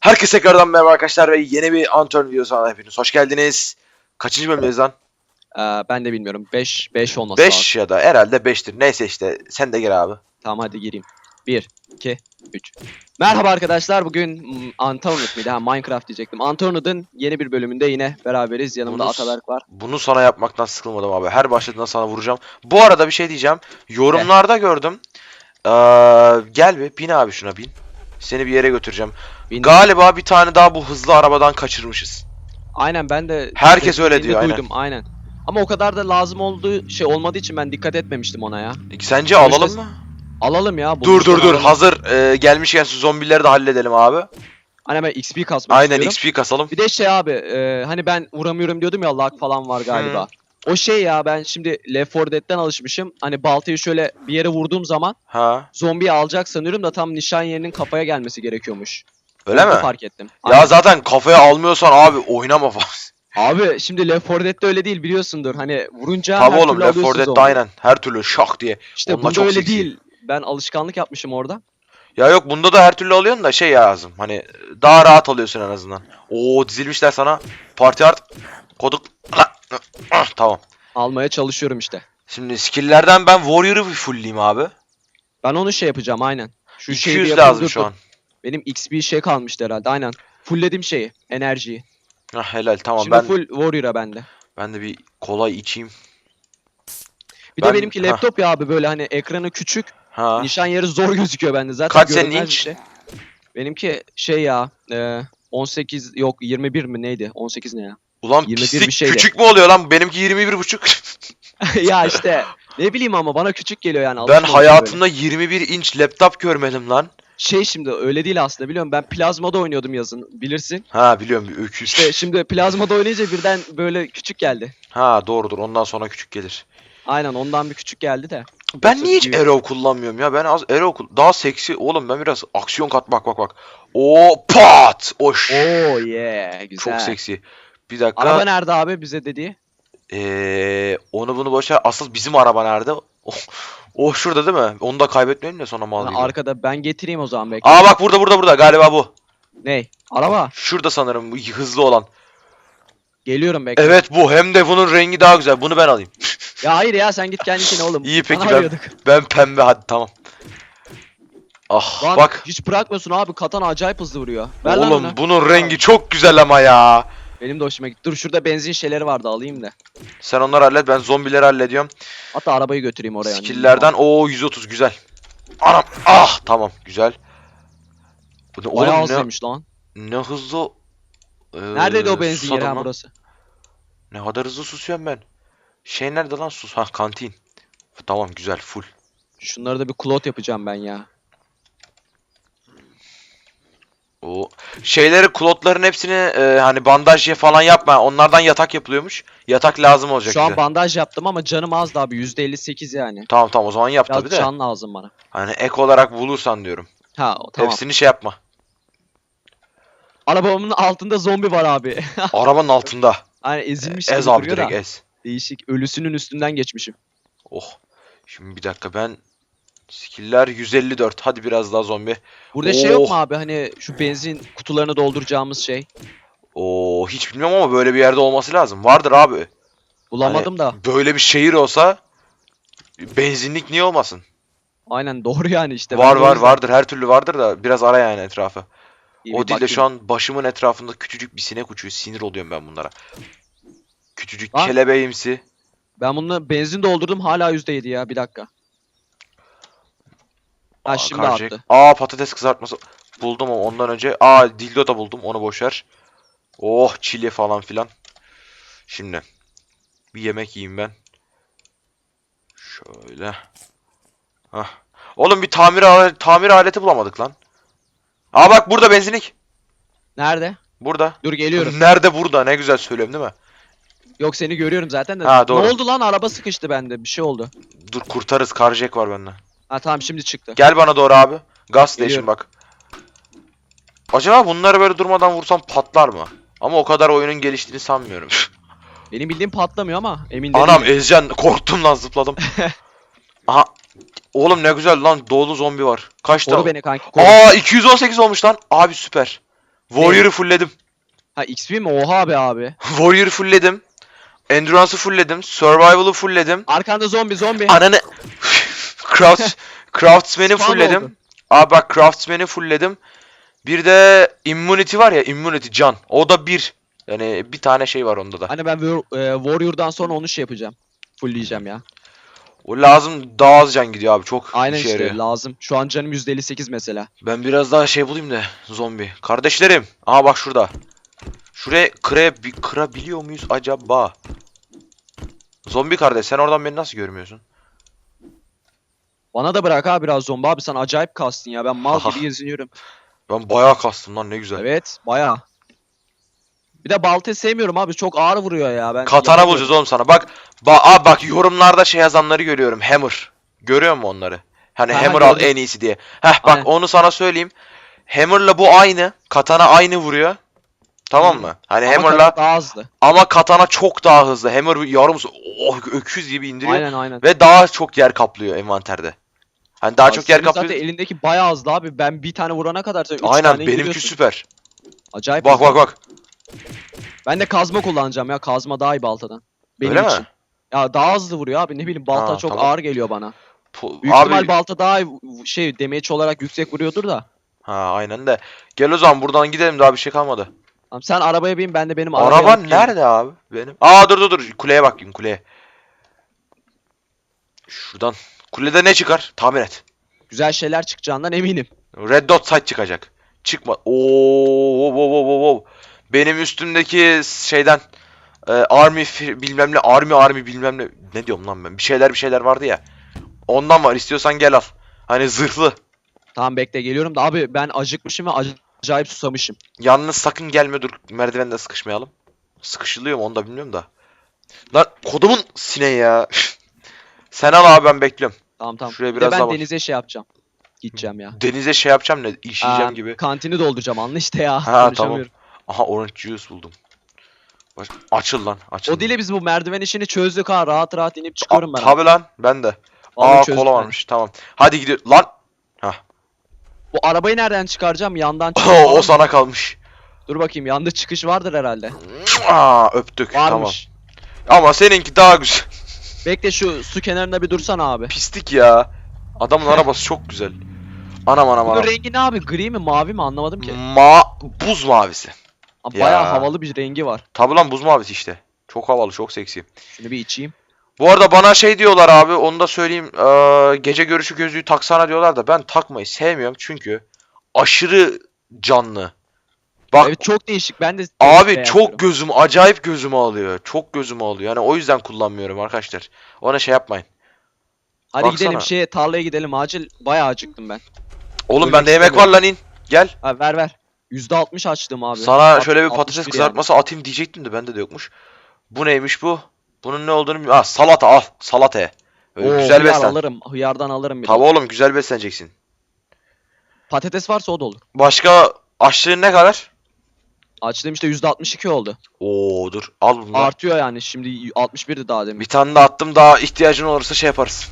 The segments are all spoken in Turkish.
Herkese tekrardan merhaba arkadaşlar ve yeni bir Anton videosuna hepiniz hoş geldiniz. Kaçıncı bölümdeyiz lan? Ee, ben de bilmiyorum. 5 5 olması lazım. 5 ya da herhalde 5'tir. Neyse işte sen de gir abi. Tamam hadi gireyim. 1 2 3. Merhaba arkadaşlar. Bugün Antonut mıydı? Ha Minecraft diyecektim. Antonut'un yeni bir bölümünde yine beraberiz. Yanımda Bunu- Ataberk var. Bunu sana yapmaktan sıkılmadım abi. Her başladığında sana vuracağım. Bu arada bir şey diyeceğim. Yorumlarda gördüm. Ee, gel bir bin abi şuna bin. Seni bir yere götüreceğim. Bin- Galiba bir tane daha bu hızlı arabadan kaçırmışız. Aynen ben de Herkes öyle diyor, aynen. duydum, aynen. Ama o kadar da lazım olduğu şey olmadığı için ben dikkat etmemiştim ona ya. Sence Sonuçta- alalım mı? Alalım ya. Dur bulmuşken dur dur. alalım. Hazır e, gelmişken şu zombileri de halledelim abi. Hani ben XP kasmak Aynen istiyorum. XP kasalım. Bir de şey abi e, hani ben vuramıyorum diyordum ya lag falan var galiba. O şey ya ben şimdi Left 4 Dead'den alışmışım. Hani baltayı şöyle bir yere vurduğum zaman Ha. zombiyi alacak sanıyorum da tam nişan yerinin kafaya gelmesi gerekiyormuş. Öyle Onu mi? fark ettim. Ya Aynen. zaten kafaya almıyorsan abi oynama falan. Abi şimdi Left 4 Dead'de öyle değil biliyorsundur. Hani vurunca Tabii her oğlum türlü Left 4 alıyorsun Dead'de aynen her türlü şak diye. İşte Onunla bunda öyle seksi. değil. Ben alışkanlık yapmışım orada. Ya yok bunda da her türlü alıyorsun da şey lazım. Hani daha rahat alıyorsun en azından. Oo dizilmişler sana. Parti art. Koduk. Ah, tamam. Almaya çalışıyorum işte. Şimdi skill'lerden ben Warrior'ı bir fullleyeyim abi. Ben onu şey yapacağım aynen. Şu şeyi bir 200 yapayım, lazım şu an. Benim XP şey kalmıştı herhalde aynen. Fullledim şeyi, enerjiyi. Ah helal tamam Şimdi ben full Warrior'a bende. ben de bir kolay içeyim. Bir Ben- de benimki Hah. laptop ya abi böyle hani ekranı küçük, Ha. nişan yeri zor gözüküyor bende zaten. Kaç senin görünmez inç? şey. Benimki şey ya, e, 18 yok 21 mi neydi? 18 ne ya? Ulan 21 pislik bir şeyle. küçük mü oluyor lan? Benimki 21 buçuk. ya işte ne bileyim ama bana küçük geliyor yani. ben hayatımda 21 inç laptop görmedim lan. böyle. Şey şimdi öyle değil aslında biliyorum ben plazmada oynuyordum yazın bilirsin. Ha biliyorum öküz. İşte şimdi plazmada oynayınca birden böyle küçük geldi. Ha doğrudur ondan sonra küçük gelir. Aynen ondan bir küçük geldi de. Ben niye hiç. Arrow kullanmıyorum ya? Ben az Arrow daha seksi. Oğlum ben biraz aksiyon kat bak bak bak. O pat. Oş. Oo yeah güzel. Çok seksi. Bir dakika. Araba nerede abi bize dediği? Ee, onu bunu boş ver. Asıl bizim araba nerede? O, o şurada değil mi? Onu da kaybetmeyelim de sonra mal gibi. arkada ben getireyim o zaman bekle. Aa bak burada burada burada galiba bu. Ney? Araba. Şurada sanırım bu hızlı olan. Geliyorum bekle. Evet bu hem de bunun rengi daha güzel. Bunu ben alayım. Ya hayır ya sen git kendisine oğlum. İyi peki Sana ben arıyorduk. ben pembe hadi tamam. Ah Lan bak. hiç bırakmıyorsun abi katana acayip hızlı vuruyor. Ver Oğlum bunun rengi çok güzel ama ya. Benim de hoşuma gitti. Dur şurada benzin şeyleri vardı alayım da. Sen onları hallet ben zombileri hallediyorum. Hatta arabayı götüreyim oraya. Skill'lerden o 130 güzel. Anam ah tamam güzel. Bu ne Bayağı oğlum ne, hızlıymış lan. ne hızlı. Ee, Neredeydi o benzin yeri susadım ha lan. burası? Ne kadar hızlı susuyorum ben. Şey nerede lan sus ha kantin. Tamam güzel full. Şunları da bir klot yapacağım ben ya. O şeyleri klotların hepsini e, hani bandaj falan yapma. Onlardan yatak yapılıyormuş. Yatak lazım olacak Şu an bize. bandaj yaptım ama canım azdı abi. %58 yani. Tamam tamam o zaman yap Biraz tabii de. can lazım bana. Hani ek olarak bulursan diyorum. Ha o- tamam. Hepsini şey yapma. Arabamın altında zombi var abi. Arabanın altında. hani ezilmiş gibi Ez abi duruyor direkt da. ez. Değişik. Ölüsünün üstünden geçmişim. Oh. Şimdi bir dakika ben skill'ler 154. Hadi biraz daha zombi. Burada şey yok Oh. mu abi hani şu benzin kutularını dolduracağımız şey. Oo hiç bilmiyorum ama böyle bir yerde olması lazım. Vardır abi. Bulamadım da. Böyle bir şehir olsa benzinlik niye olmasın? Aynen doğru yani işte. Ben var de o var yüzden vardır her türlü vardır da biraz ara yani etrafı. iyi o değil de şu an başımın etrafında küçücük bir sinek uçuyor. Sinir oluyorum ben bunlara. Küçücük Lan. kelebeğimsi. Ben bununla benzin doldurdum hala %7 ya bir dakika. Ha Aa, şimdi karacak. attı. Aa patates kızartması buldum ama ondan önce. Aa dildo da buldum onu boşver. Oh çili falan filan. Şimdi bir yemek yiyeyim ben. Şöyle. Hah. Oğlum bir tamir ale- tamir aleti bulamadık lan. Aa bak burada benzinlik. Nerede? Burada. Dur geliyorum. Nerede burada? Ne güzel söylüyorum değil mi? Yok seni görüyorum zaten de. Ha, doğru. Ne oldu lan araba sıkıştı bende bir şey oldu. Dur kurtarız. Karjek var bende. Ha tamam şimdi çıktı. Gel bana doğru abi. Gas station Geliyorum. bak. Acaba bunları böyle durmadan vursam patlar mı? Ama o kadar oyunun geliştiğini sanmıyorum. Benim bildiğim patlamıyor ama emin değilim. Anam Ezcan korktum lan zıpladım. Aha. Oğlum ne güzel lan dolu zombi var. Kaç Koru tane? beni kanki koru. Aa 218 olmuş lan. Abi süper. Warrior'ı fullledim. Ha XP mi? Oha be abi. Warrior'ı fullledim. Endurance'ı fullledim. Survival'ı fullledim. Arkanda zombi zombi. Ananı Crafts Craftsman'i fullledim. oldu. Aa bak Craftsman'i fullledim. Bir de Immunity var ya Immunity can. O da bir. Yani bir tane şey var onda da. Hani ben e, Warrior'dan sonra onu şey yapacağım. Fullleyeceğim ya. O lazım daha az can gidiyor abi. Çok Aynen işe işte yarıyor. lazım. Şu an canım %58 mesela. Ben biraz daha şey bulayım da zombi. Kardeşlerim. Aha bak şurada. Şuraya kıra, kırabiliyor muyuz acaba? Zombi kardeş sen oradan beni nasıl görmüyorsun? Bana da bırak abi biraz zombi abi sen acayip kastın ya. Ben mal gibi geziniyorum. Ben bayağı kastım lan ne güzel. Evet baya. Bir de balta sevmiyorum abi çok ağır vuruyor ya. Ben Katana bulacağız oğlum sana. Bak ba abi bak yorumlarda şey yazanları görüyorum. Hammer. Görüyor musun onları? Hani Aha, Hammer al gördüm. en iyisi diye. Heh bak Aynen. onu sana söyleyeyim. Hammer'la bu aynı. Katana aynı vuruyor. Tamam mı? Hani Ama Hammer'la daha hızlı. ama katana çok daha hızlı. Hammer yarım oh, öküz gibi indiriyor. Aynen aynen. Ve daha çok yer kaplıyor envanterde. Hani daha Abi çok yer kaplıyor. Zaten elindeki bayağı hızlı abi. Ben bir tane vurana kadar sen Aynen tane benimki indiriyorsun. süper. Acayip Bak hızlı. bak bak. Ben de kazma kullanacağım ya. Kazma daha iyi baltadan. Benim Öyle için. mi? Ya daha hızlı vuruyor abi. Ne bileyim balta Ha, çok tamam. ağır geliyor bana. Po- Büyük abi ihtimal balta daha şey damage olarak yüksek vuruyordur da. ha aynen de. Gel o zaman buradan gidelim daha bir şey kalmadı. Tamam, sen arabaya bin ben de benim arabaya Araban geleyim. nerede abi benim? Aa dur dur dur kuleye bakayım kuleye. Şuradan. Kulede ne çıkar? Tahmin et. Güzel şeyler çıkacağından eminim. Red dot sight çıkacak. Çıkma. Oo, wow, wow, wow. Benim üstümdeki şeyden e, army bilmem ne army army bilmem ne ne diyorum lan ben. Bir şeyler bir şeyler vardı ya. Ondan var. İstiyorsan gel al. Hani zırhlı. Tamam bekle geliyorum da abi ben acıkmışım ve ac- acayip susamışım. Yalnız sakın gelme dur. Merdivende sıkışmayalım. Sıkışılıyor mu onu da bilmiyorum da. Lan kodumun sineği ya. Sen al abi ben bekliyorum. Tamam tamam. Şuraya Bir de biraz ben daha bak. denize şey yapacağım. Gideceğim ya. Denize şey yapacağım ne? işleyeceğim Aa, gibi. Kantini dolduracağım anla işte ya. Ha, Konuşamıyorum. Aha orange juice buldum. Baş- Açıl lan açıl. O dile biz bu merdiven işini çözdük ha. Rahat rahat inip çıkıyorum ben. abi. Tabi lan ben de. Vallahi Aa çözdük kola ben. varmış tamam. Hadi gidiyor. Lan. Bu arabayı nereden çıkaracağım? Yandan çıkıyor. o sana kalmış. Dur bakayım yanda çıkış vardır herhalde. Aa öptük. Varmış. Tamam. Ama seninki daha güzel. Bekle şu su kenarında bir dursana abi. Pislik ya. Adamın arabası çok güzel. Anam anam Bunun anam. rengi ne abi? Gri mi mavi mi anlamadım ki. Ma buz mavisi. Ya. Bayağı havalı bir rengi var. Tabi lan buz mavisi işte. Çok havalı, çok seksi. Şunu bir içeyim. Bu arada bana şey diyorlar abi, onu da söyleyeyim. eee, gece görüşü gözlüğü taksana diyorlar da ben takmayı sevmiyorum çünkü aşırı canlı. Bak Evet çok değişik. Ben de abi çok gözüm, acayip gözümü alıyor. Çok gözümü alıyor. Yani o yüzden kullanmıyorum arkadaşlar. Ona şey yapmayın. Hadi baksana. gidelim şeye tarlaya gidelim acil. Bayağı acıktım ben. Oğlum bende yemek var lan in. Gel. Ha, ver ver. %60 açtım abi. Sana Alt- şöyle bir 61 patates yani. kızartması atayım diyecektim de bende de yokmuş. Bu neymiş bu? Bunun ne olduğunu. Ah salata al. Salata ye. Öyle Oo, güzel hıyar beslen. alırım. Hıyardan alırım bir de. Tabii oğlum güzel besleneceksin. Patates varsa o da olur. Başka açlığın ne kadar? Açtığım işte %62 oldu. Oo dur al bunu. Artıyor yani. Şimdi 61'di daha demin. Bir tane de attım daha ihtiyacın olursa şey yaparız.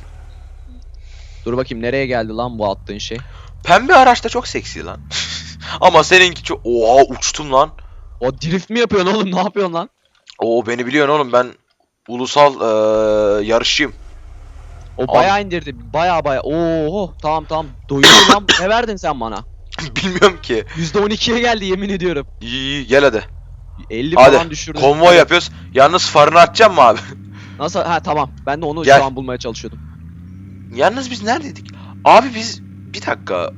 Dur bakayım nereye geldi lan bu attığın şey. Pembe araç da çok seksi lan. Ama seninki çok... Oha uçtum lan. O drift mi yapıyorsun oğlum? Ne yapıyorsun lan? Oo beni biliyorsun oğlum ben ulusal eee, yarışçıyım. O bayağı indirdi. Bayağı bayağı. Oo tamam tamam. Doyuyor lan. Ne verdin sen bana? Bilmiyorum ki. %12'ye geldi yemin ediyorum. İyi iyi gel hadi. 50 Hadi, falan düşürdün. Konvoy yapıyoruz. Yalnız farını açacağım mı abi? Nasıl? Ha tamam. Ben de onu Gel. şu an bulmaya çalışıyordum. Yalnız biz neredeydik? Abi biz bir dakika.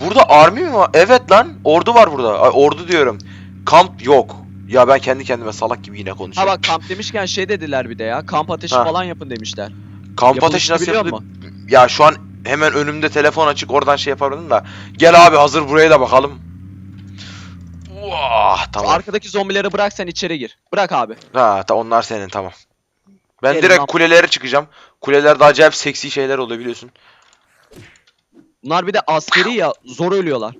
Burada army mi var? Evet lan. Ordu var burada. Ay, ordu diyorum. Kamp yok. Ya ben kendi kendime salak gibi yine Ha konuşuyorum. bak kamp demişken şey dediler bir de ya. Kamp ateşi Ha. falan yapın demişler. Kamp ateşi nasıl biliyor yapılır? musun? Ya şu an hemen önümde telefon açık oradan şey yapardım da. Gel abi hazır buraya da bakalım. Vah tamam. arkadaki zombileri bırak sen içeri gir. Bırak abi. Ha ta onlar senin tamam. Ben Gelin direkt lan. kulelere çıkacağım. Kulelerde acayip seksi şeyler oluyor biliyorsun. Bunlar bir de askeri ya zor ölüyorlar.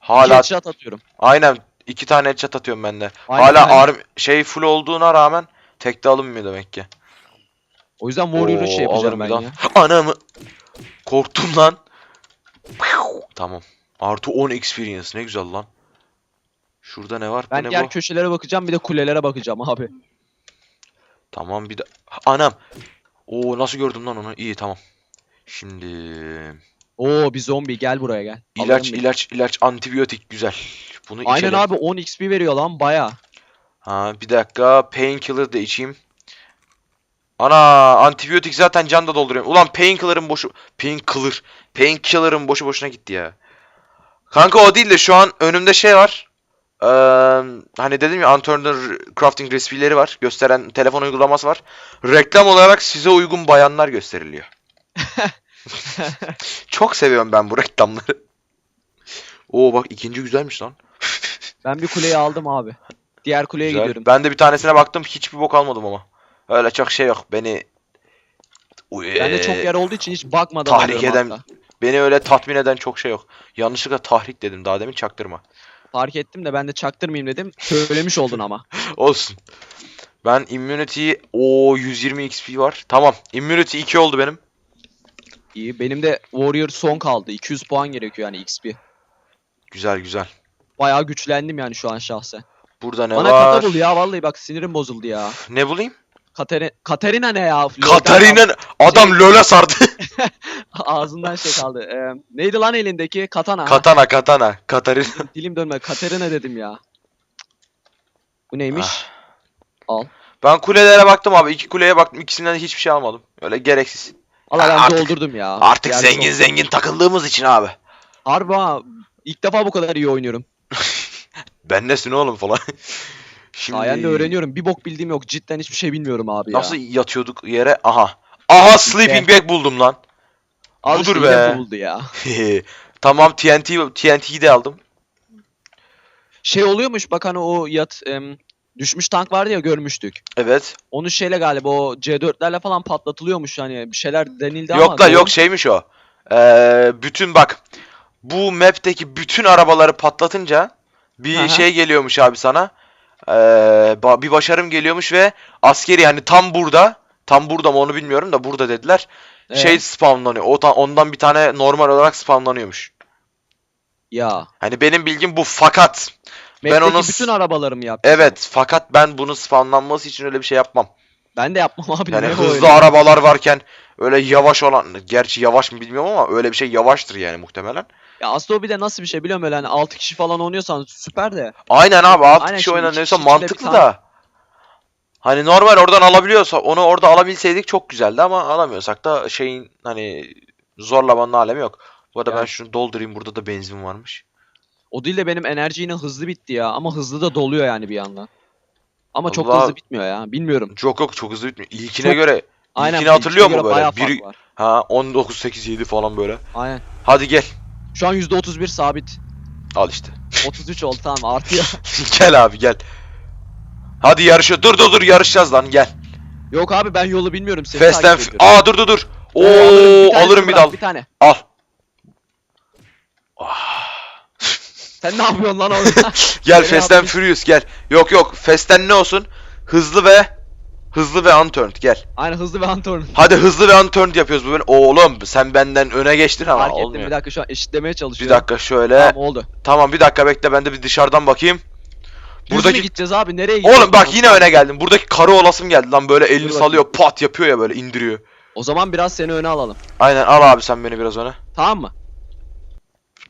Hala Headshot atıyorum. aynen iki tane headshot atıyorum ben de. Aynen, Hala aynen. arm şey full olduğuna rağmen tek de alınmıyor demek ki. O yüzden Warrior'ı şey yapacağım alırım ben daha. ya. Anamı korktum lan. Tamam. Artı 10 experience ne güzel lan. Şurada ne var? Ben ne diğer bu? köşelere bakacağım bir de kulelere bakacağım abi. Tamam bir de anam. Oo nasıl gördüm lan onu? İyi tamam. Şimdi Oo bir zombi gel buraya gel. ilaç bir. ilaç ilaç antibiyotik güzel. Bunu Aynen içelim. abi 10 XP veriyor lan baya. Ha bir dakika painkiller da içeyim. Ana antibiyotik zaten can da dolduruyorum. Ulan painkiller'ın boşu painkiller painkiller'ın boşu boşuna gitti ya. Kanka o değil de şu an önümde şey var. Eee, hani dedim ya Unturned Crafting resipileri var. Gösteren telefon uygulaması var. Reklam olarak size uygun bayanlar gösteriliyor. Çok seviyorum ben bu reklamları. Oo bak ikinci güzelmiş lan. Ben bir kuleyi aldım abi. Diğer kuleye Güzel. gidiyorum. Ben de bir tanesine baktım hiçbir bok almadım ama. Öyle çok şey yok. Beni Bende çok Eee, yer olduğu için hiç bakmadan tahrik alıyorum eden- hatta. beni öyle tatmin eden çok şey yok. Yanlışlıkla tahrik dedim daha demin çaktırma. Fark ettim de ben de çaktırmayayım dedim. Söylemiş oldun ama. Olsun. Ben immunity o 120 XP var. Tamam. Immunity 2 oldu benim. İyi. Benim de Warrior son kaldı. 200 puan gerekiyor yani XP. Güzel güzel. Bayağı güçlendim yani şu an şahsen. Burada ne Bana var? kata bul ya vallahi bak sinirim bozuldu ya. Ne bulayım? Katerina, Katerina ne ya? LoL'den Katarina adam LoL'e sardı. Ağzından şey kaldı. Ee, neydi lan elindeki? Katana. ha? katana katana. Katarina. Dilim dönme. Katerina dedim ya. Bu neymiş? Ah. Al. Ben kulelere baktım abi. İki kuleye baktım. İkisinden de hiçbir şey almadım. Öyle gereksiz. Allah ben Artık- doldurdum ya. Artık Diğer zengin son- zengin takıldığımız için abi. Harbi ha. İlk defa bu kadar iyi oynuyorum. Ben nesin oğlum falan. Şimdi Sayende öğreniyorum. Bir bok bildiğim yok. Cidden hiçbir şey bilmiyorum abi ya. nasıl yatıyorduk yere? Aha. Aha sleeping bag buldum lan. Al budur işte be? buldu ya. tamam TNT TNT'yi de aldım. Şey oluyormuş bak hani o yat em, düşmüş tank vardı ya görmüştük. Evet. Onu şeyle galiba o C4'lerle falan patlatılıyormuş hani bir şeyler denildi ama. yok la yok şeymiş o. Ee, bütün bak bu map'teki bütün arabaları patlatınca bir Aha. şey geliyormuş abi sana. Ee, ba- bir başarım geliyormuş ve askeri hani tam burada tam burada mı onu bilmiyorum da burada dediler. Ee, Şey spawnlanıyor. O ta- ondan bir tane normal olarak spawnlanıyormuş. ya. Hani benim bilgim bu fakat ben Map'teki onu bütün arabalarımı yaptım. evet fakat ben bunun spawnlanması için öyle bir şey yapmam. Ben de yapmam abi. Yani hızlı öyle? arabalar varken öyle yavaş olan gerçi yavaş mı bilmiyorum ama öyle bir şey yavaştır yani muhtemelen. Ya aslında o bir de nasıl bir şey biliyorum öyle hani 6 kişi falan oynuyorsan süper de. Aynen abi 6 Aynen, kişi şimdi iki oynanıyorsa kişi içinde bir mantıklı tane- da. Hani normal oradan alabiliyorsa onu orada alabilseydik çok güzeldi ama alamıyorsak da şeyin hani zorlamanın alemi yok. Bu arada ben Yani. şunu doldurayım burada da benzin varmış. O değil de benim enerji yine hızlı bitti ya ama hızlı da doluyor yani bir yandan. Ama çok da Allah- hızlı bitmiyor ya. Bilmiyorum. Çok yok çok hızlı bitmiyor. İlkine Çok- göre Aynen. Hatırlıyor ilkine mu göre böyle? bayağı fark Biri- var. ha 19 8 7 falan böyle. Aynen. Hadi gel. Şu an %31 sabit. Al işte. 33 oldu tamam artıyor. gel abi gel. Hadi yarışa. Dur dur dur yarışacağız lan gel. Yok abi ben yolu bilmiyorum seni Fast and takip F- ediyorum. Aa dur dur dur. Oo alırım, bir tanesini alırım bir dal. Bir tane. Al. Sen ne yapıyorsun lan orada? Gel Nereye Fast and atmış? Furious gel. Yok yok Fast and ne olsun? Hızlı ve hızlı ve unturned gel. Aynen hızlı ve Antorn. Hadi hızlı ve unturned yapıyoruz bu bölüm. Oğlum sen benden öne geçtin ama Fark ettim olmuyor. bir dakika şu an eşitlemeye Bir çalışıyorum. dakika şöyle. Tamam Tamam. oldu. bir dakika bekle ben de bir dışarıdan bakayım. Buradaki- mü gideceğiz abi nereye gideceğiz? Oğlum bak yine öne geldim. Buradaki karı olasım geldi lan böyle elini Dur salıyor pat yapıyor ya böyle indiriyor. O zaman biraz seni öne alalım. Aynen al abi sen beni biraz öne. Tamam mı?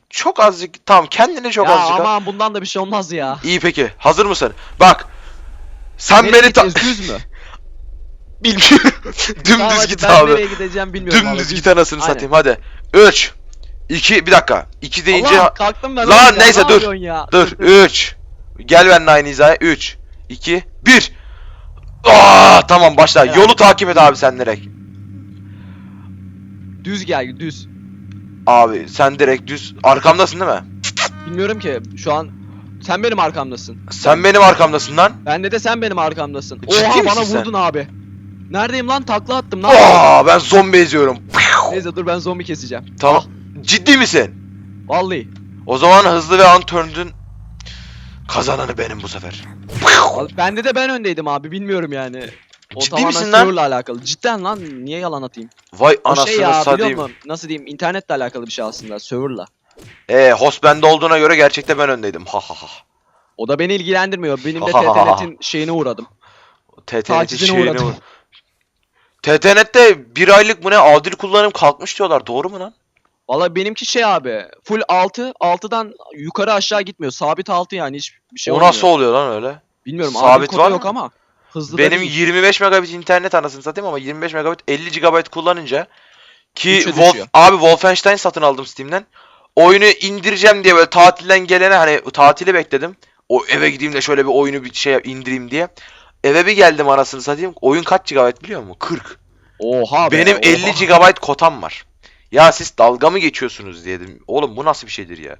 Çok azıcık tamam kendini çok ya azıcık al. aman bundan da bir şey olmaz ya. İyi peki hazır mısın? Bak. Sen Nereye beni ta... gideceğiz, düz mü? Bilmiyorum. Dümdüz Tamam, hadi git ben abi. nereye gideceğim bilmiyorum. Dümdüz abi, git anasını Aynen. satayım hadi. 3 2 bir dakika. 2 deyince Allah kalktım ben. Lan oğlum ya, neyse, ne dur, yapıyorsun Ya? dur 3 Gel benimle aynı hizaya 3 2 1 Aa tamam başla. Gel Yolu takip et abi sen direkt. Düz gel düz. Abi sen direkt düz arkamdasın değil mi? Bilmiyorum ki şu an sen benim arkamdasın. Sen benim arkamdasın lan. Bende de sen benim arkamdasın. Ciddi Oha bana misin sen? vurdun abi. Neredeyim lan takla attım. Yapıyorsun? Aa ben zombi eziyorum. Neyse dur ben zombi keseceğim. Tamam. Ciddi misin? Vallahi. O zaman hızlı ve unturned'ın kazananı benim bu sefer. Vallahi Bende de ben öndeydim abi bilmiyorum yani. O Ciddi tamamen misin lan? serverla alakalı. Cidden lan niye yalan atayım? Vay O anasını şey ya biliyor satayım. musun? Nasıl diyeyim internetle alakalı bir şey aslında serverla. Ee, host bende olduğuna göre gerçekten ben öndeydim. Ha ha ha. O da beni ilgilendirmiyor. Benim de. TTNet'in şeyine uğradım. TTNet'in Tacizine şeyine uğradım. vur. TTNet'te bir aylık mı ne adil kullanım kalkmış diyorlar. Doğru mu lan? Valla benimki şey abi. Full 6. 6'dan yukarı aşağı gitmiyor. Sabit 6 yani hiç bir şey o olmuyor. nasıl oluyor lan öyle? Bilmiyorum. Sabit var yok mı? ama. Hızlı Benim değil. 25 megabit internet anasını satayım ama 25 megabit 50 GB kullanınca ki Wolf, abi Wolfenstein satın aldım Steam'den. Oyunu indireceğim diye böyle tatilden gelene hani tatili bekledim. O eve gideyim de şöyle bir oyunu bir şey indireyim diye. Eve bir geldim anasını satayım. Oyun kaç GB biliyor musun? 40. Oha be. Benim oha. 50 GB kotam var. Ya siz dalga mı geçiyorsunuz diye dedim. Oğlum bu nasıl bir şeydir ya?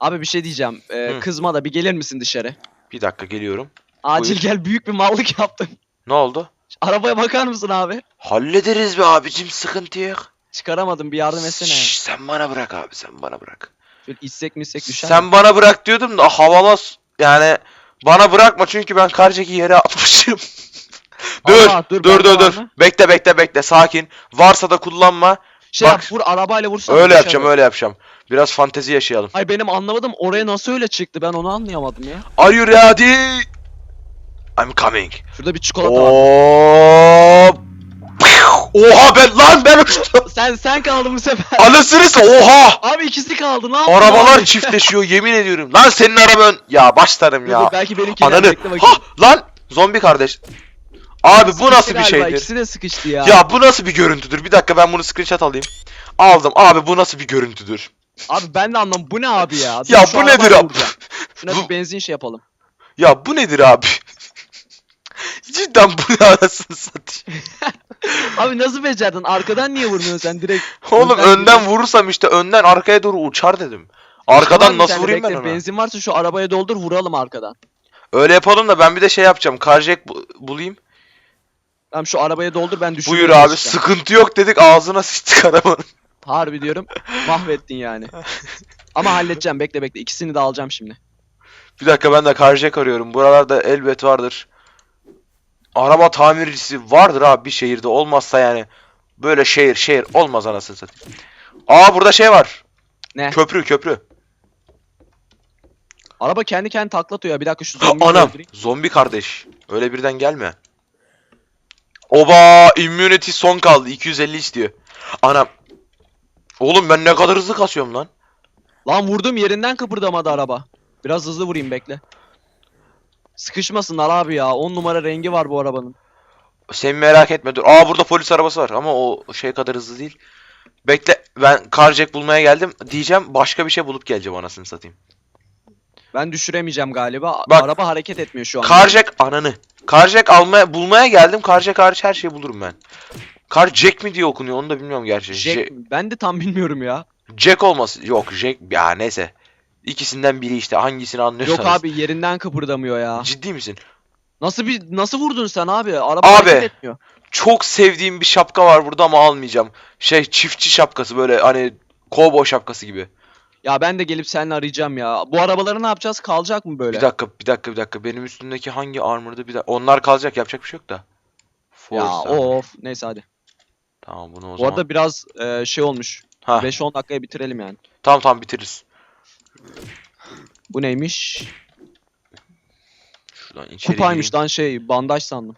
Abi bir şey diyeceğim. Ee, Hı. kızma da bir gelir misin dışarı? Bir dakika geliyorum. Acil Buyur. gel büyük bir mallık yaptım. Ne oldu? Arabaya bakar mısın abi? Hallederiz be abicim sıkıntı yok. Çıkaramadım bir yardım etsene. Şşş, sen bana bırak abi sen bana bırak. Şöyle içsek mi içsek düşer Sen mi? bana bırak diyordum da havalı s- yani bana bırakma çünkü ben karcaki yere atmışım. dur, Allah, dur, dur, dur, mı? Bekle, bekle, bekle. Sakin. Varsa da kullanma. Şey bak. yap vur arabayla vursana. öyle düşer yapacağım, öyle yapacağım. Biraz fantezi yaşayalım. Ay benim anlamadım oraya nasıl öyle çıktı ben onu anlayamadım ya. Are you ready? I'm coming. Şurada bir çikolata var. Oha ben lan ben uçtum. Sen sen kaldın bu sefer. Anasını sa- oha. Abi ikisi kaldı ne yaptın Arabalar çiftleşiyor yemin ediyorum. Lan senin araban. Ya başlarım ya. dur, belki benimkiler Ananı. Ha lan zombi kardeş. Abi bu nasıl bir şeydir? İkisi de sıkıştı ya. Ya bu nasıl bir görüntüdür? Bir dakika ben bunu screenshot alayım. Aldım. Abi bu nasıl bir görüntüdür? Abi ben de anlam bu ne abi ya? Dur, Ya bu nedir abi? Şuna Bu- bir benzin şey yapalım. Ya bu nedir abi? Cidden bu ne anasını satayım. Abi nasıl becerdin? Arkadan niye vurmuyorsun sen direkt? Oğlum Önden önden vurursam işte önden arkaya doğru uçar dedim. Arkadan Tamam, nasıl tane vurayım ben bekle, ona? Benzin varsa şu arabaya doldur vuralım arkadan. Öyle yapalım da ben bir de şey yapacağım. Carjack bu- bulayım. Tamam şu arabaya doldur ben düşürüyorum. Buyur abi işte. sıkıntı yok dedik ağzına sıçtık arabanın. Harbi diyorum. Mahvettin yani. Ama halledeceğim bekle bekle. İkisini de alacağım şimdi. Bir dakika ben de Carjack arıyorum. Buralarda elbet vardır. Araba tamircisi vardır abi bir şehirde olmazsa yani. Böyle şehir şehir olmaz anasını satayım. Aa burada şey var. Ne? Köprü köprü. Araba kendi kendine taklatıyor ya. Bir dakika şu zombiyi Anam öldüreyim. zombi kardeş. Öyle birden gelme. Oba immunity son kaldı 250 istiyor. Anam. Oğlum ben ne kadar hızlı kasıyorum lan. Lan vurdum yerinden kıpırdamadı araba. Biraz hızlı vurayım bekle. Sıkışmasınlar abi ya. 10 numara rengi var bu arabanın. Sen merak etme dur. Aa burada polis arabası var ama o şey kadar hızlı değil. Bekle ben Carjack bulmaya geldim diyeceğim başka bir şey bulup geleceğim anasını satayım. Ben düşüremeyeceğim galiba. Bak. Araba hareket etmiyor şu an. Carjack ananı. Carjack almaya bulmaya geldim. Carjack hariç her şeyi bulurum ben. Carjack mi diye okunuyor onu da bilmiyorum gerçi. Jack, Jack, ben de tam bilmiyorum ya. Jack olması yok Jack ya neyse. İkisinden biri işte hangisini anlıyorsanız. Yok abi yerinden kıpırdamıyor ya. Ciddi misin? Nasıl bir nasıl vurdun sen abi? Araba Abi. hareket etmiyor. Çok sevdiğim bir şapka var burada ama almayacağım. Şey çiftçi şapkası böyle hani kovboy şapkası gibi. Ya ben de gelip seninle arayacağım ya. Bu arabaları ne yapacağız? Kalacak mı böyle? Bir dakika, bir dakika, bir dakika. Benim üstümdeki hangi armor'da bir dakika. Onlar kalacak, yapacak bir şey yok da. Ya Force armor. of. Neyse hadi. Tamam bunu o Bu zaman. arada biraz e, şey olmuş. ha, 5-10 dakikaya bitirelim yani. tamam tamam bitiririz. Bu neymiş? Şuradan içeri Kupaymış gireyim. lan şey bandaj sandım.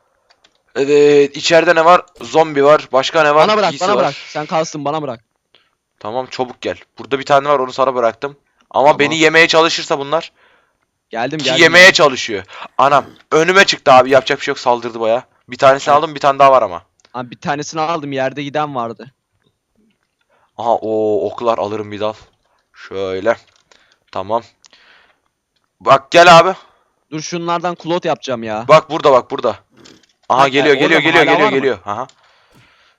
Evet, içeride ne var? Zombi var. Başka ne var? Bana bırak Giysi bana var. bırak. Sen kalsın bana bırak. Tamam çabuk gel. Burada bir tane var onu sana bıraktım. Ama Tamam. beni yemeye çalışırsa bunlar. Geldim Ki geldim. yemeye çalışıyor. Anam önüme çıktı abi yapacak bir şey yok saldırdı baya. Bir tanesini Evet. aldım bir tane daha var ama. Abi bir tanesini aldım yerde giden vardı. Aha o oklar alırım bir dal. Şöyle. Tamam. Bak gel abi. Dur şunlardan klot yapacağım ya. Bak burada bak burada. Aha Bak, geliyor geliyor orada geliyor Hala geliyor var mı? geliyor. Aha.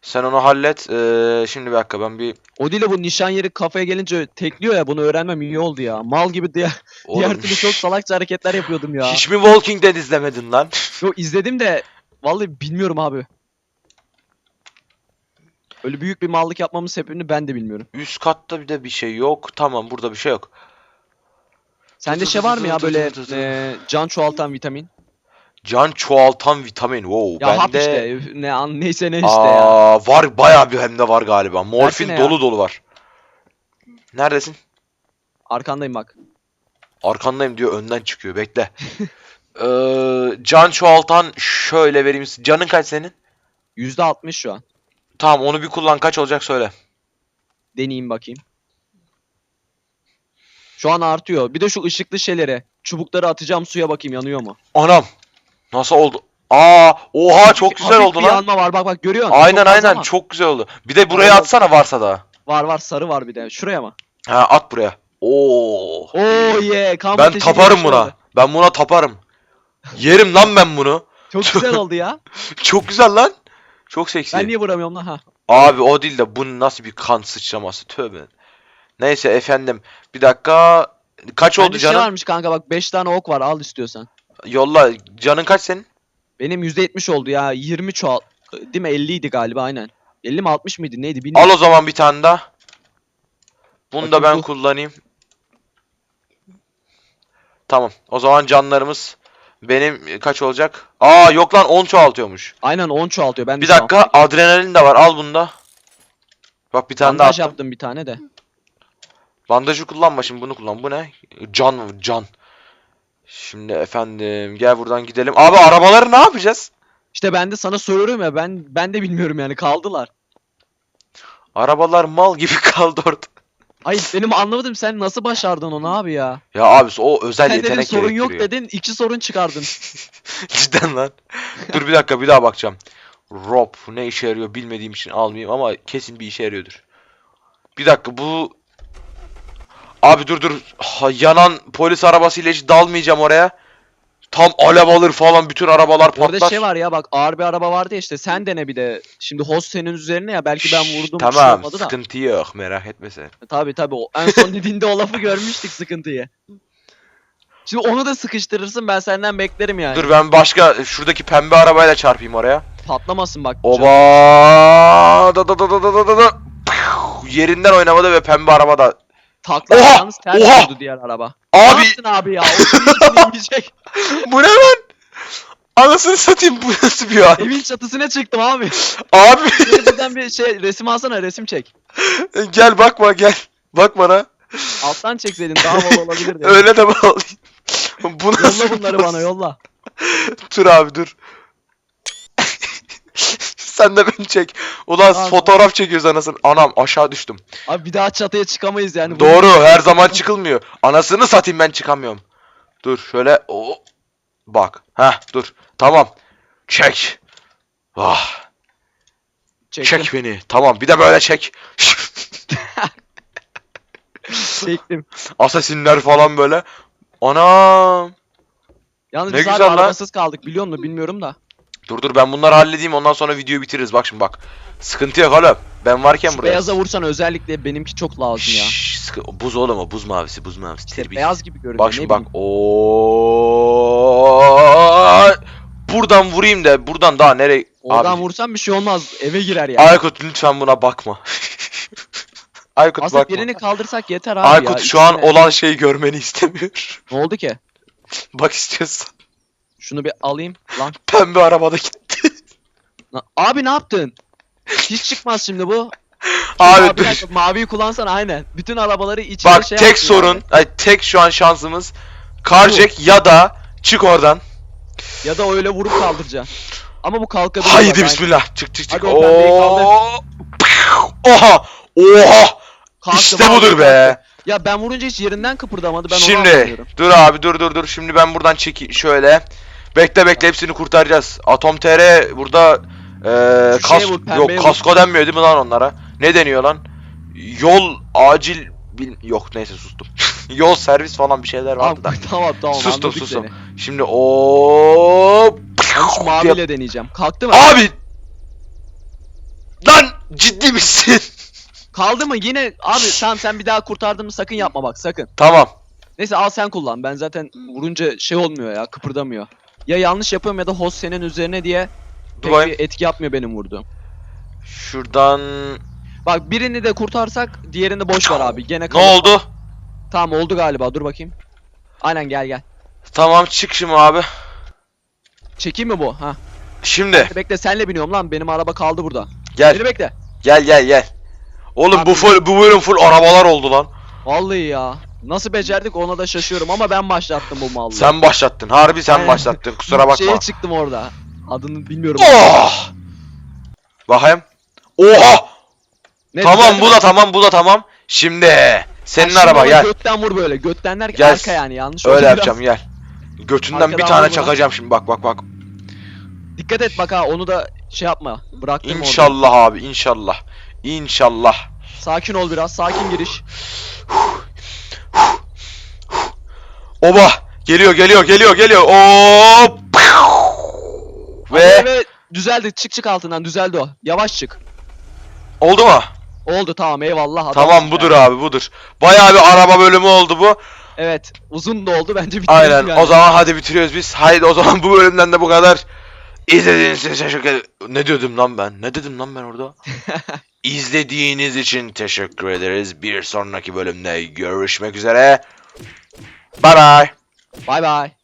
Sen onu hallet. Ee, şimdi bir dakika ben bir O değil de bu nişan yeri kafaya gelince tekliyor ya bunu öğrenmem iyi oldu ya. Mal gibi diğer, diğer Oğlum, türlü çok salakça hareketler yapıyordum ya. Hiç mi Walking Dead izlemedin lan? Yo izledim de vallahi bilmiyorum abi. Öyle büyük bir mallık yapmamın sebebini ben de bilmiyorum. Üst katta bir de bir şey yok. Tamam burada bir şey yok. Sende şey var mı ya böyle e, can çoğaltan vitamin? Can çoğaltan vitamin. Wow. Ya hap bende... işte ne an neyse ne işte ya. Aa, var bayağı bir hem de var galiba. Morfin Versene ya. dolu dolu var. Neredesin? Arkandayım bak. Arkandayım diyor önden çıkıyor bekle. Ee, can çoğaltan şöyle vereyim. Canın kaç senin? %60 şu an. Tamam onu bir kullan kaç olacak söyle. Deneyeyim bakayım. Şu an artıyor. Bir de şu ışıklı şeylere. Çubukları atacağım suya bakayım yanıyor mu? Anam. Nasıl oldu? Aa, oha çok güzel Hafif oldu bir lan. yanma var bak bak görüyor musun? Aynen Çok az aynen ama. çok güzel oldu. Bir de buraya Aynen. atsana varsa da. Var var sarı var bir de. Şuraya mı? Ha at buraya. Oo. Oo ye. kan Ben ateşi taparım geçmiş buna. oldu. Ben buna taparım. Yerim lan ben bunu. Çok güzel oldu ya. Çok güzel lan. Çok seksi. Ben niye vuramıyorum lan ha? Abi o değil de bu nasıl bir kan sıçraması tövbe. Neyse efendim. Bir dakika. Kaç oldu Bende şey canın? varmış kanka bak 5 tane ok var al istiyorsan. Yolla. Canın kaç senin? Benim %70 oldu ya. 20 çoğal. Değil mi? 50 idi galiba aynen. 50 mi 60 mıydı neydi bilmiyorum. Al o zaman bir tane daha. Bunu da Bakayım ben bu. kullanayım. Tamam. O zaman canlarımız benim kaç olacak? Aa yok lan 10 çoğaltıyormuş. Aynen 10 çoğaltıyor. Ben de Bir dakika adrenalin de var. Al bunu da. Bak bir tane daha Bandaj attım. yaptım bir tane de. Bandajı kullanma şimdi bunu kullan. Bu ne? Can can. Şimdi efendim gel buradan gidelim. Abi arabaları ne yapacağız? İşte ben de sana soruyorum ya ben ben de bilmiyorum yani kaldılar. Arabalar mal gibi kaldı orada. Hayır benim anlamadım sen nasıl başardın onu abi ya. Ya abi o özel Sen dedin yetenek sorun yok dedin iki sorun çıkardın. Cidden lan. Dur bir dakika bir daha bakacağım. Rob ne işe yarıyor bilmediğim için almayayım ama kesin bir işe yarıyordur. Bir dakika bu Abi dur dur. Ha, yanan polis arabasıyla hiç dalmayacağım oraya. Tam alev alır falan bütün arabalar patlar. Orada şey var ya bak ağır bir araba vardı ya işte sen dene bir de. Şimdi host senin üzerine ya belki ben Şşş, vurdum şey Tamam da. sıkıntı yok merak etme sen. Tabi tabi en son dediğinde o lafı görmüştük sıkıntıyı. Şimdi onu da sıkıştırırsın ben senden beklerim yani. Dur ben başka şuradaki pembe arabayla çarpayım oraya. Patlamasın bak. Oba! Da da da da da da da da. Yerinden oynamadı ve pembe arabada. Takla Oha! yalnız ters Oha! vurdu diğer araba. Ne Abi yaptın abi ya? O bu ne lan? Anasını satayım bu nasıl bir an? Evin çatısına çıktım abi. Abi buradan bir şey resim alsana resim çek. gel bakma gel. Bak bana. Alttan çekseydin daha havalı olabilirdi. Öyle de bağlayayım. Bu nasıl Yolla bunları bana yolla. Dur abi dur. Sen de beni çek. Ulan Tamam. fotoğraf çekiyoruz anasını. Anam aşağı düştüm. Abi bir daha çatıya çıkamayız yani. Doğru her zaman çıkılmıyor. Anasını satayım ben çıkamıyorum. Dur şöyle o bak. Heh dur. Tamam. Çek. Ah, Çektim. çek beni. Tamam bir de böyle çek. Çektim. Asasinler falan böyle. Anam. Yalnız Ne biz güzel abi lan. arabasız kaldık biliyor musun bilmiyorum da. Dur dur ben bunları halledeyim ondan sonra videoyu bitiririz. Bak şimdi bak. Sıkıntı yok oğlum. Ben varken Şu buraya. beyaza vursan özellikle benimki çok lazım ya. Şşş, sıkı- buz oğlum o buz mavisi buz mavisi. İşte beyaz gibi görünüyor. Bak şimdi bak. Oo. Buradan vurayım da buradan daha nereye? Oradan Abi, vursan bir şey olmaz. Eve girer ya. Aykut lütfen buna bakma. Aykut Aslında bakma. birini kaldırsak yeter abi Aykut ya. şu an olan şeyi görmeni istemiyor. Ne oldu ki? Bak istiyorsan. Şunu bir alayım. Lan. Pembe arabada gitti. Abi ne yaptın? Hiç çıkmaz şimdi bu. Abi dur. dakika, maviyi kullansana aynen. Bütün arabaları içine Bak şey tek yaptın sorun, yani. ay tek şu an şansımız Carjack ya da çık oradan. Ya da öyle vurup kaldıracaksın. Ama bu kalkabilir. bak, Haydi aynen. bismillah. Çık çık çık. Hadi o pembeyi kaldır. Oo. Oha! Oha! Kalktı, İşte vallahi budur be. Ya ben vurunca hiç yerinden kıpırdamadı. Ben onu Şimdi anlamıyorum. dur abi dur dur dur. Şimdi ben buradan çeki şöyle. Bekle bekle hepsini kurtaracağız. Atom TR burada Şu kas vur, pembeye yok kasko denmiyor değil mi lan onlara? Ne deniyor lan? Yol acil bil yok neyse sustum. Yol servis falan bir şeyler vardı da. tamam tamam. Sustum, anladık sustum. seni. Şimdi o şu maviyle deneyeceğim. Kalktı mı? Abi Lan ciddi misin? Kaldı mı? Yine abi tamam sen bir daha kurtardın mı sakın yapma bak sakın. tamam. Neyse al sen kullan. Ben zaten vurunca şey olmuyor ya kıpırdamıyor. Ya yanlış yapıyorum ya da host senin üzerine diye pek bir etki yapmıyor benim vurduğum. Şuradan Bak birini de kurtarsak diğerini boş ver abi. Gene ne kalır. oldu? Tamam oldu galiba dur bakayım. Aynen gel gel. Tamam çık şimdi abi. Çekeyim mi bu? Ha. Şimdi Bekle senle biniyorum lan benim araba kaldı burada. gel. Beni bekle. Gel gel gel. Oğlum Abi- bu full, bu bölüm full arabalar oldu lan. Vallahi ya. Nasıl becerdik ona da şaşıyorum ama ben başlattım bu mallı. Sen başlattın. Harbi sen başlattın. Kusura bakma. Şeye çıktım orada. Adını bilmiyorum. Oh! Bakayım. Oha! Ne, tamam bu da tamam bu da tamam. Şimdi senin şimdi araba gel. Götten vur böyle. Götten derken Gel. arka yani yanlış Öyle yapacağım biraz. gel. Götünden bir Arkadan tane vur buna. çakacağım şimdi bak bak bak. Dikkat et bak ha onu da şey yapma. Bıraktım orada. İnşallah abi inşallah. İnşallah. Sakin ol biraz. Sakin giriş. Oba! Geliyor geliyor geliyor geliyor. Hop! Ve... Ve düzeldi. Çık çık altından. Düzeldi o. Yavaş çık. oldu mu? Oldu tamam eyvallah. adamsın Tamam budur abi budur. Bayağı bir araba bölümü oldu bu. Evet. Uzun da oldu bence bitirdik Aynen. yani. O zaman hadi bitiriyoruz biz. Haydi o zaman bu bölümden de bu kadar. İzlediğiniz için teşekkür ederim. Ne dedim lan ben? Ne dedim lan ben orada? İzlediğiniz için teşekkür ederiz. Bir sonraki bölümde görüşmek üzere. Bye bye. Bay bay.